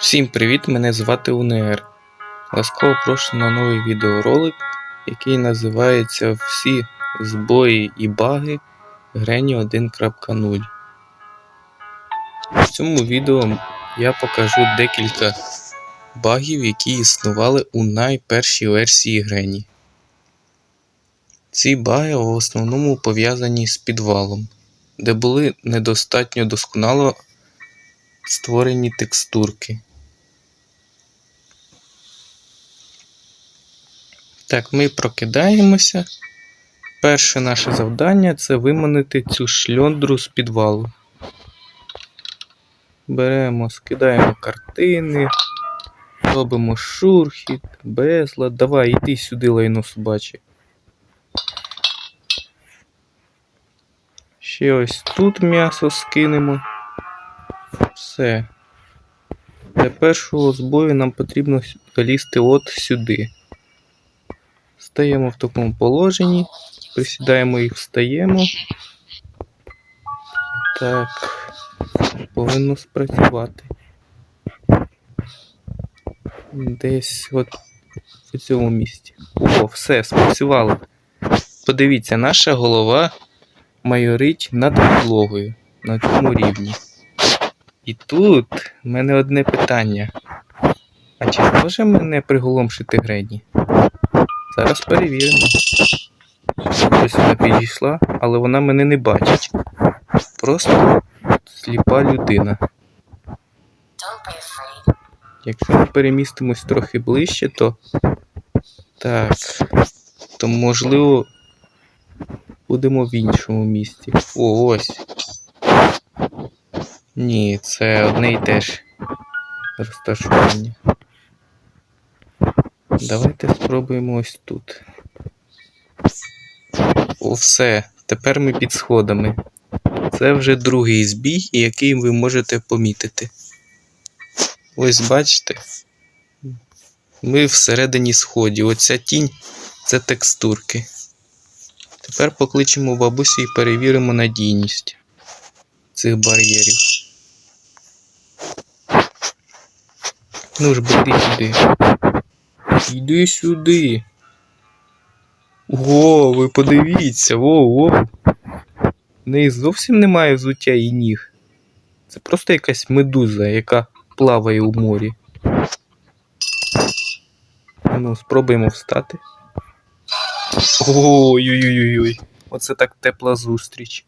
Всім привіт! Мене звати УНР. Ласкаво прошу на новий відеоролик, який називається Всі збої і баги Грені 1.0. В цьому відео я покажу декілька багів, які існували у найпершій версії Грені. Ці баги в основному пов'язані з підвалом, де були недостатньо досконало створені текстурки. Так, ми прокидаємося. Перше наше завдання це виманити цю шльондру з підвалу. Беремо, скидаємо картини, робимо шурхіт, безлад. Давай, іди сюди, лайно собаче. Ще ось тут м'ясо скинемо. Все. Для першого збою нам потрібно залізти от сюди. Стаємо в такому положенні, присідаємо і встаємо. Так, повинно спрацювати. Десь от в цьому місці. О, все, спрацювало. Подивіться, наша голова майорить над підлогою на цьому рівні. І тут в мене одне питання. А чи зможе мене приголомшити Грені? Зараз перевіримо. Ось вона підійшла, але вона мене не бачить. Просто сліпа людина. Якщо ми перемістимось трохи ближче, то. Так. То можливо будемо в іншому місці. О, ось. Ні, це одне і те ж розташування. Давайте спробуємо ось тут. О, все. Тепер ми під сходами. Це вже другий збій, який ви можете помітити. Ось бачите. Ми всередині сходів. Оця тінь це текстурки. Тепер покличемо бабусю і перевіримо надійність цих бар'єрів. Ну ж, йди сюди. Йди сюди. О, ви подивіться, во, во. В неї зовсім немає взуття і ніг. Це просто якась медуза, яка плаває у морі. Ну, спробуємо встати. Ой-ой-ой-ой. Оце так тепла зустріч.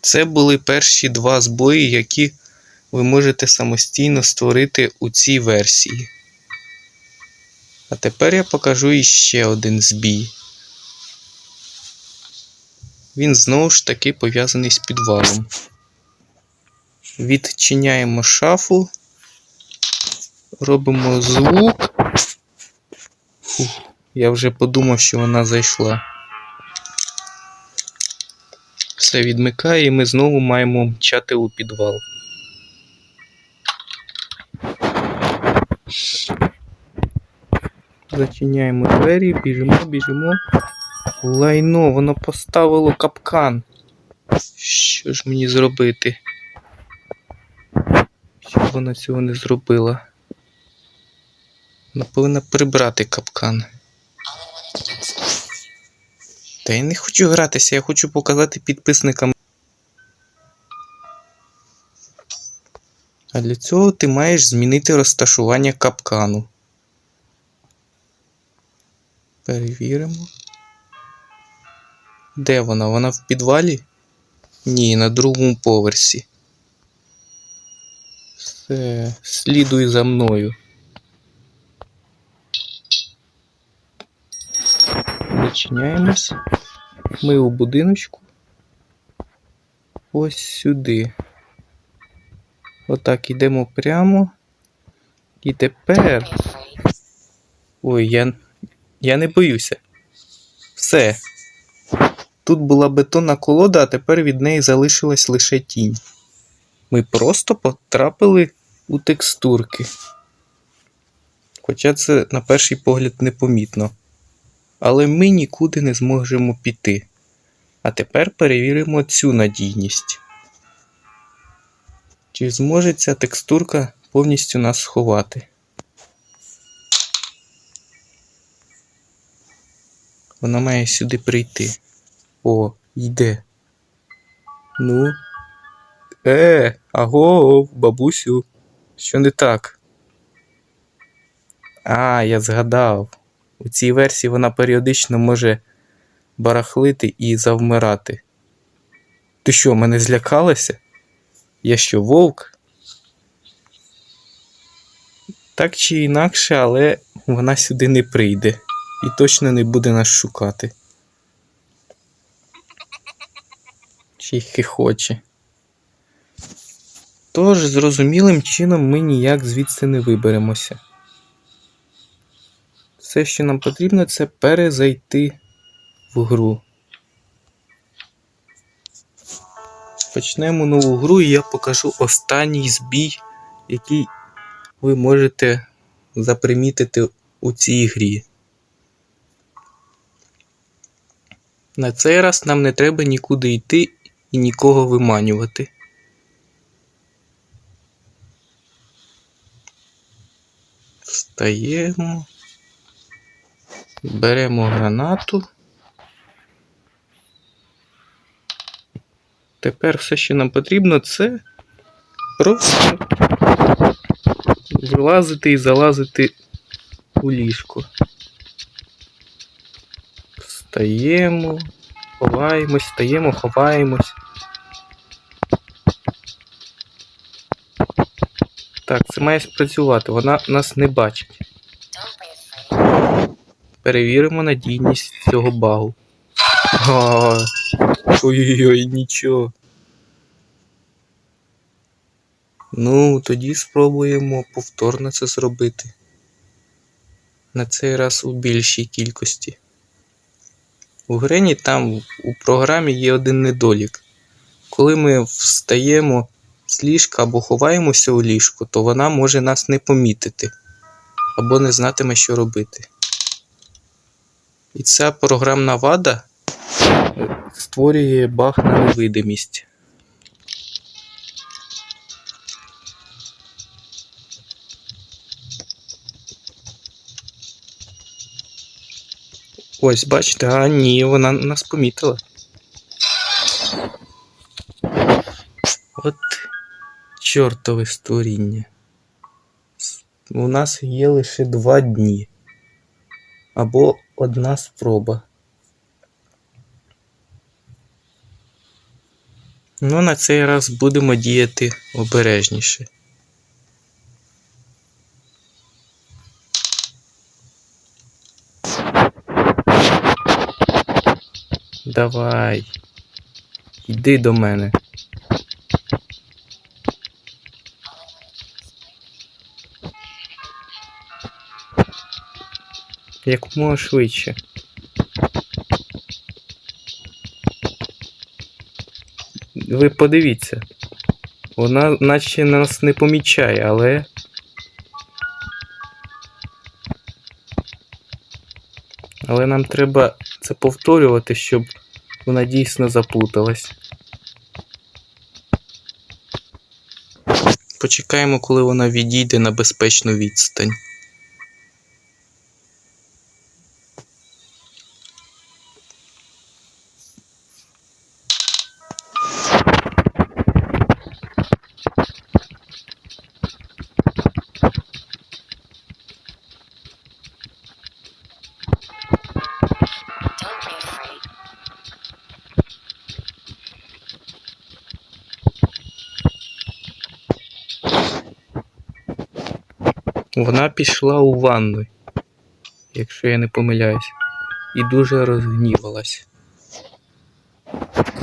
Це були перші два збої, які ви можете самостійно створити у цій версії. А тепер я покажу іще один збій. Він знову ж таки пов'язаний з підвалом. Відчиняємо шафу, робимо звук. Фух, я вже подумав, що вона зайшла. Все відмикає, і ми знову маємо мчати у підвал. Зачиняємо двері, біжимо, біжимо. Лайно, воно поставило капкан. Що ж мені зробити? Щоб вона цього не зробила? Вона повинна прибрати капкан. Та я не хочу гратися, я хочу показати підписникам. А для цього ти маєш змінити розташування капкану. Перевіримо. Де вона? Вона в підвалі? Ні, на другому поверсі. Все, слідуй за мною. Зачиняємось. Ми у будиночку. Ось сюди. Отак йдемо прямо. І тепер. Ой, я, я не боюся. Все. Тут була бетонна колода, а тепер від неї залишилась лише тінь. Ми просто потрапили у текстурки. Хоча це на перший погляд непомітно. Але ми нікуди не зможемо піти. А тепер перевіримо цю надійність. Чи зможе ця текстурка повністю нас сховати? Вона має сюди прийти. О, йде. Ну. Е, аго, бабусю. Що не так? А, я згадав. У цій версії вона періодично може барахлити і завмирати. Ти що, мене злякалася? Я що, вовк? Так чи інакше, але вона сюди не прийде і точно не буде нас шукати. Чи хихоче. Тож, зрозумілим чином ми ніяк звідси не виберемося. Все, що нам потрібно, це перезайти в гру. Почнемо нову гру і я покажу останній збій, який ви можете запримітити у цій грі. На цей раз нам не треба нікуди йти і нікого виманювати. Встаємо. Беремо гранату. Тепер все, що нам потрібно, це просто вилазити і залазити у ліжко. Встаємо, ховаємось, встаємо, ховаємось. Так, це має спрацювати, вона нас не бачить. Перевіримо надійність цього багу. Ой-ой-ой, нічого. Ну, тоді спробуємо повторно це зробити. На цей раз у більшій кількості. У Грені там у програмі є один недолік. Коли ми встаємо з ліжка або ховаємося у ліжку, то вона може нас не помітити або не знатиме, що робити. І ця програмна вада е, створює баг на невидимість. Ось, бачите, а ні, вона нас помітила. От чортове створіння. У нас є лише два дні. Або одна спроба. Ну, на цей раз будемо діяти обережніше. Давай. Йди до мене. Якомога швидше. Ви подивіться. Вона наче нас не помічає, але. Але нам треба це повторювати, щоб вона дійсно заплуталась. Почекаємо, коли вона відійде на безпечну відстань. Вона пішла у ванну, якщо я не помиляюсь, і дуже розгнівалась.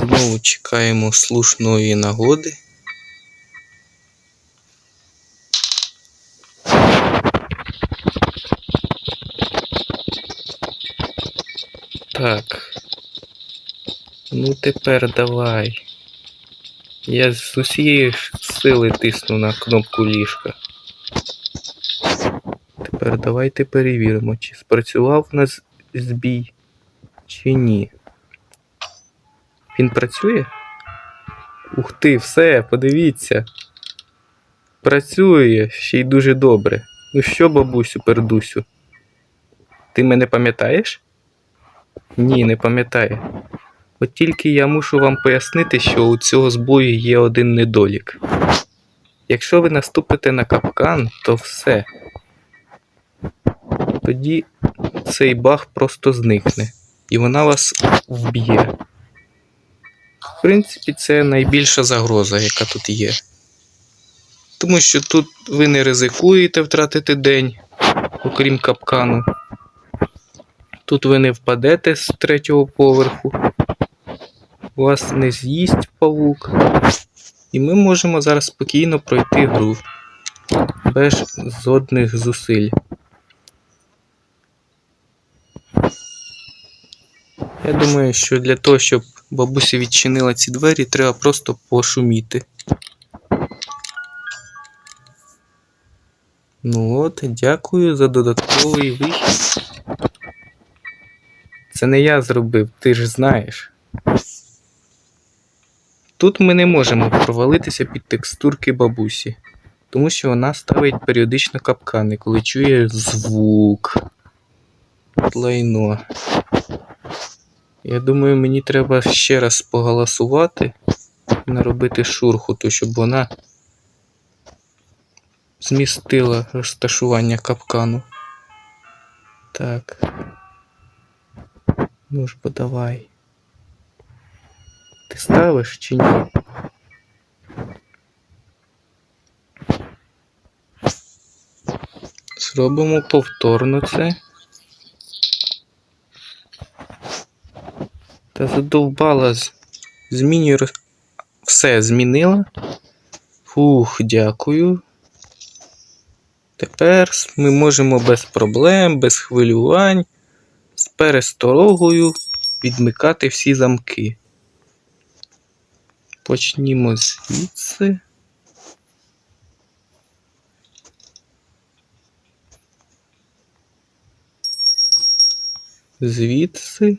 Знову чекаємо слушної нагоди. Так. Ну тепер давай. Я з усієї сили тисну на кнопку ліжка. Тепер давайте перевіримо, чи спрацював у нас збій, чи ні. Він працює? Ух ти, все, подивіться. Працює ще й дуже добре. Ну що, бабусю, пердусю? Ти мене пам'ятаєш? Ні, не пам'ятаю. От тільки я мушу вам пояснити, що у цього збою є один недолік. Якщо ви наступите на капкан, то все. Тоді цей баг просто зникне, і вона вас вб'є. В принципі, це найбільша загроза, яка тут є. Тому що тут ви не ризикуєте втратити день, окрім капкану. Тут ви не впадете з третього поверху. Вас не з'їсть павук. І ми можемо зараз спокійно пройти гру без жодних зусиль. Я думаю, що для того, щоб бабуся відчинила ці двері, треба просто пошуміти. Ну от, дякую за додатковий вихід. Це не я зробив, ти ж знаєш. Тут ми не можемо провалитися під текстурки бабусі, тому що вона ставить періодично капкани, коли чує звук. Лайно. Я думаю, мені треба ще раз поголосувати наробити шурхуту, щоб вона змістила розташування капкану. Так. Ну ж бо давай. Ти ставиш чи ні? Зробимо повторно це. Задовбала змінюю. Все змінила. Фух, дякую. Тепер ми можемо без проблем, без хвилювань, з пересторогою відмикати всі замки. Почнімо звідси. Звідси.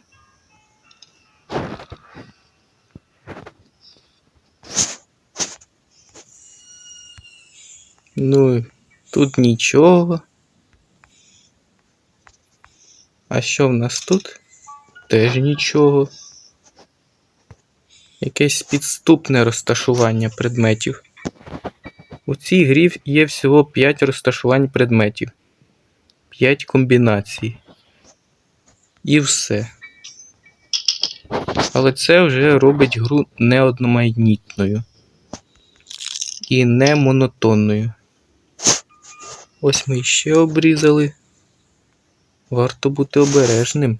Ну, тут нічого. А що в нас тут? Теж нічого. Якесь підступне розташування предметів. У цій грі є всього 5 розташувань предметів. 5 комбінацій. І все. Але це вже робить гру неодноманітною. І не монотонною. Ось ми ще обрізали. Варто бути обережним.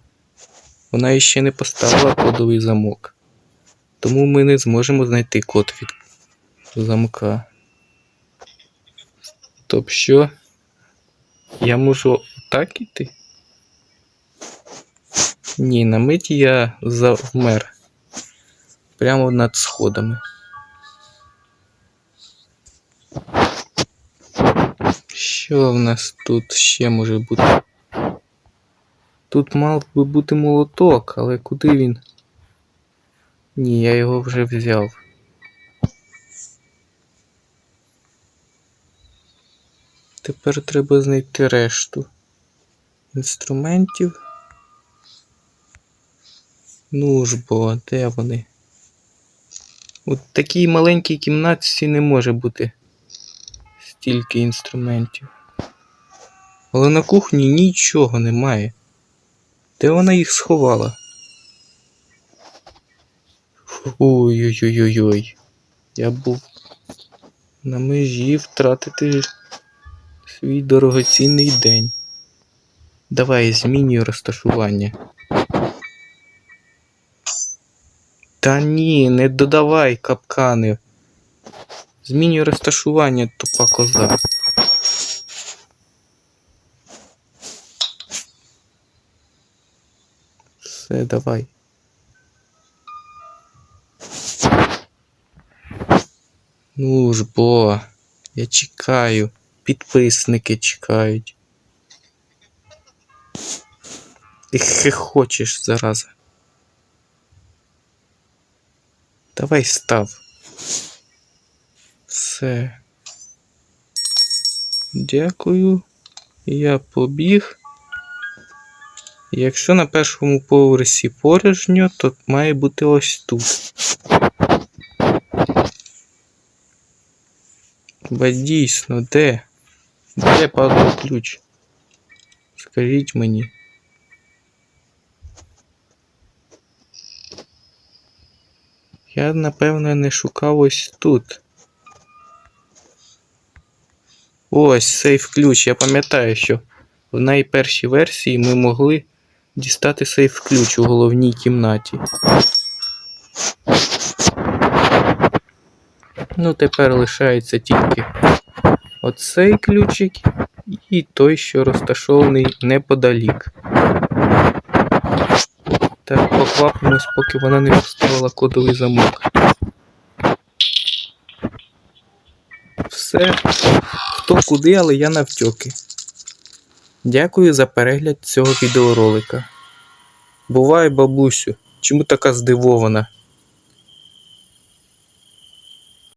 Вона іще не поставила кодовий замок. Тому ми не зможемо знайти код від замка. Тобто що? Я можу так іти? Ні, на миті я завмер. Прямо над сходами. Що в нас тут ще може бути? Тут мав би бути молоток, але куди він? Ні, я його вже взяв. Тепер треба знайти решту інструментів. Ну ж бо, де вони? У такій маленькій кімнатці не може бути стільки інструментів. Але на кухні нічого немає. Де вона їх сховала? Ой-ой-ой-ой. Я був на межі втратити свій дорогоцінний день. Давай змінюй розташування. Та ні, не додавай капкани. Змінюй розташування, тупа коза. Все, давай. Ну ж бо, я чекаю. Підписники чекають. Ти хихочеш, зараза. Давай став. Все. Дякую. Я побіг. Якщо на першому поверсі порожньо, то має бути ось тут. Ба дійсно, де? Де падав ключ? Скажіть мені. Я, напевно, не шукав ось тут. Ось сейф ключ. Я пам'ятаю, що в найпершій версії ми могли дістати сейф ключ у головній кімнаті. Ну, тепер лишається тільки оцей ключик і той, що розташований неподалік. Так, поквапимось, поки вона не поставила кодовий замок. Все, хто куди, але я навтьоки. Дякую за перегляд цього відеоролика. Бувай, бабусю, чому така здивована?